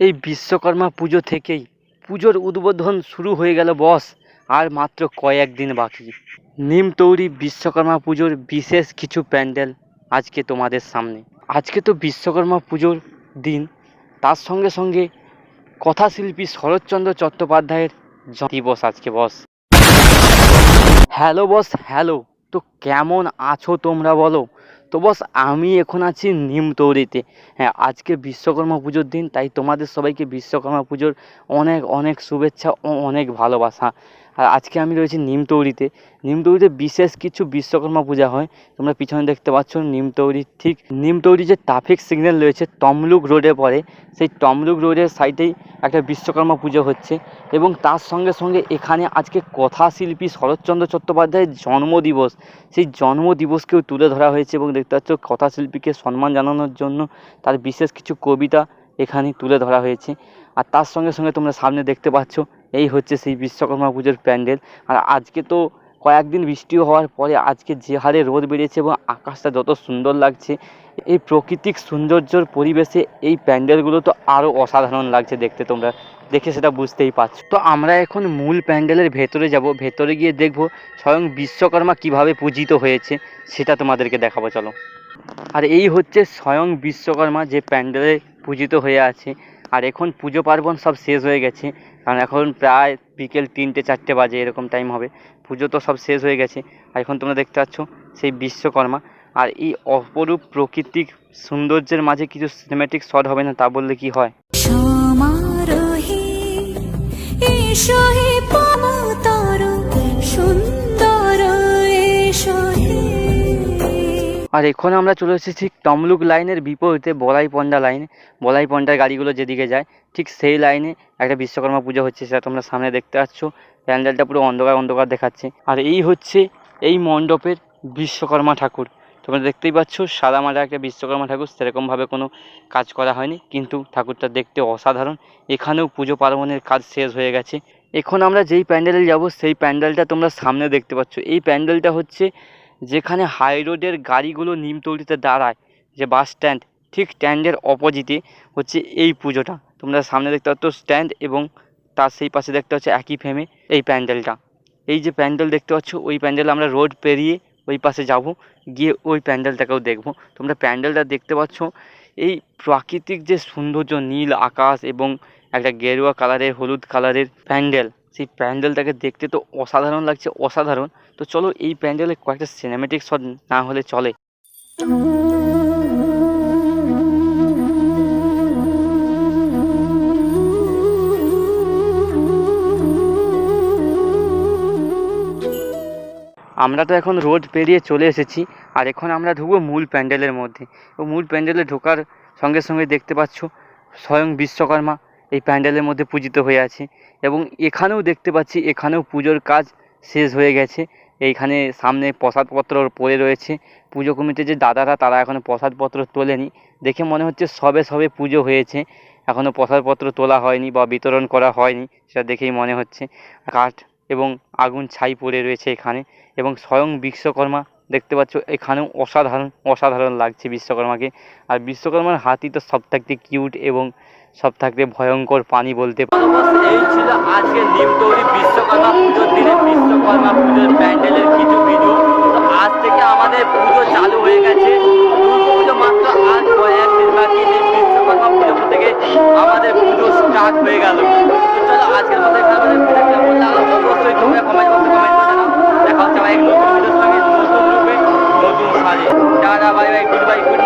এই বিশ্বকর্মা পুজো থেকেই পুজোর উদ্বোধন শুরু হয়ে গেল, বস। আর মাত্র কয়েকদিন বাকি। নিম তৈরি বিশ্বকর্মা পুজোর বিশেষ কিছু প্যান্ডেল আজকে তোমাদের সামনে। আজকে তো বিশ্বকর্মা পুজোর দিন। তার সঙ্গে সঙ্গে কথাশিল্পী শরৎচন্দ্র চট্টোপাধ্যায়ের দিবস আজকে, বস। Hello boss, hello. তো কেমন আছো তোমরা বলো? তো বস, আমি এখন আছি নিমতৌরিতে হ্যাঁ আজকে বিশ্বকর্মা পুজোর দিন, তাই তোমাদের সবাইকে বিশ্বকর্মা পুজোর অনেক অনেক শুভেচ্ছা ও অনেক ভালোবাসা। আর আজকে আমি রয়েছি নিম তৈরিতে। নিম তৈরিতে বিশেষ কিছু বিশ্বকর্মা পূজা হয়। তোমরা পিছনে দেখতে পাচ্ছ নিম তৈরির ঠিক নিম তৈরি যে ট্রাফিক সিগন্যাল রয়েছে তমলুক রোডে পড়ে, সেই তমলুক রোডের সাইডেই একটা বিশ্বকর্মা পুজো হচ্ছে। এবং তার সঙ্গে সঙ্গে এখানে আজকে কথাশিল্পী শরৎচন্দ্র চট্টোপাধ্যায়ের জন্মদিবস। সেই জন্মদিবসকেও তুলে ধরা হয়েছে এবং দেখতে পাচ্ছ কথাশিল্পীকে সম্মান জানানোর জন্য তার বিশেষ কিছু কবিতা এখানে তুলে ধরা হয়েছে। আর তার সঙ্গে সঙ্গে তোমরা সামনে দেখতে পাচ্ছ এই হচ্ছে সেই বিশ্বকর্মা পুজোর প্যান্ডেল। আর আজকে তো কয়েকদিন বৃষ্টি হওয়ার পরে আজকে যে হারে রোদ বেরিয়েছে এবং আকাশটা যত সুন্দর লাগছে, এই প্রাকৃতিক সৌন্দর্যর পরিবেশে এই প্যান্ডেলগুলো তো আরও অসাধারণ লাগছে দেখতে তোমরা। দেখে সেটা বুঝতেই পারছ। তো আমরা এখন মূল প্যান্ডেলের ভেতরে যাব। ভেতরে গিয়ে দেখব স্বয়ং বিশ্বকর্মা কীভাবে পূজিত হয়েছে, সেটা তোমাদেরকে দেখাবো, চলো। আর এই হচ্ছে স্বয়ং বিশ্বকর্মা যে প্যান্ডেলে পূজিত হয়ে আছে। আর এখন পুজো পার্বণ সব শেষ হয়ে গেছে। কারণ এখন প্রায় বিকেল তিনটে, চারটে বাজে এরকম টাইম হবে। পুজো তো সব শেষ হয়ে গেছে। আর এখন তোমরা দেখতে পাচ্ছ সেই বিশ্বকর্মা। আর এই অপরূপ প্রকৃতিক সৌন্দর্যের মাঝে কিছু সিনেমেটিক শট হবে না তা বললে কি হয়? আর এখন আমরা চলে এসেছি তমলুক লাইনের বিপরীতে বলাই পন্ডা লাইনে। বলাই পন্ডার গাড়িগুলো যেদিকে যায়, ঠিক সেই লাইনে একটা বিশ্বকর্মা পুজো হচ্ছে, সেটা তোমরা সামনে দেখতে পাচ্ছ। প্যান্ডেলটা পুরো অন্ধকার অন্ধকার দেখাচ্ছে। আর এই হচ্ছে এই মণ্ডপের বিশ্বকর্মা ঠাকুর। তোমরা দেখতেই পাচ্ছ, সাদা মাটা একটা বিশ্বকর্মা ঠাকুর, সেরকমভাবে কোনো কাজ করা হয়নি, কিন্তু ঠাকুরটা দেখতে অসাধারণ। এখানেও পুজো পার্বণের কাজ শেষ হয়ে গেছে। এখন আমরা যেই প্যান্ডেলে যাব, সেই প্যান্ডেলটা তোমরা সামনে দেখতে পাচ্ছ। এই প্যান্ডেলটা হচ্ছে যেখানে হাই রোডের গাড়িগুলো নিমতৌড়িতে দাঁড়ায়, যে বাস স্ট্যান্ড ঠিক স্ট্যান্ডের অপোজিটে হচ্ছে এই পুজোটা। তোমরা সামনে দেখতে পাচ্ছ স্ট্যান্ড এবং তার সেই পাশে দেখতে পাচ্ছ একই ফ্রেমে এই প্যান্ডেলটা। এই যে প্যান্ডেল দেখতে পাচ্ছ, ওই প্যান্ডেল আমরা রোড পেরিয়ে ওই পাশে যাব, গিয়ে ওই প্যান্ডেলটাকেও দেখব। তোমরা প্যান্ডেলটা দেখতে পাচ্ছ, এই প্রাকৃতিক যে সৌন্দর্য, নীল আকাশ এবং একটা গেরুয়া কালারের হলুদ কালারের প্যান্ডেল সেই প্যান্ডেলটাকে দেখতে তো অসাধারণ লাগছে, অসাধারণ। তো চলো এই প্যান্ডেলে কয়েকটা সিনেমেটিক শট না হলে চলে। আমরা তো এখন রোড পেরিয়ে চলে এসেছি, আর এখন আমরা ঢুকবো মূল প্যান্ডেলের মধ্যে। ও মূল প্যান্ডেলে ঢোকার সঙ্গে সঙ্গে দেখতে পাচ্ছ স্বয়ং বিশ্বকর্মা। এই প্যান্ডেলের মধ্যে পূজিত হয়ে আছে এবং এখানেও দেখতে পাচ্ছি, এখানেও পুজোর কাজ শেষ হয়ে গেছে। এইখানে সামনে প্রসাদপত্র পড়ে রয়েছে। পুজো কমিটির যে দাদারা, তারা এখনও প্রসাদপত্র তোলেনি। দেখে মনে হচ্ছে সবে সবে পুজো হয়েছে। এখনও প্রসাদপত্র তোলা হয়নি বা বিতরণ করা হয়নি, সেটা দেখেই মনে হচ্ছে। কাঠ এবং আগুন ছাই পড়ে রয়েছে এখানে এবং স্বয়ং বিশ্বকর্মা দেখতে পাচ্ছ, এখানেও অসাধারণ অসাধারণ লাগছে বিশ্বকর্মাকে। আর বিশ্বকর্মার হাতি তো সব থাকতে কিউট এবং সব থাকতে ভয়ঙ্কর পানি বলতে এই বিশ্বকর্মা পুজোর বিশ্বকর্মা পুজোর প্যান্ডেলের কিছু আজ থেকে আমাদের পুজো চালু হয়ে গেছে। by 20.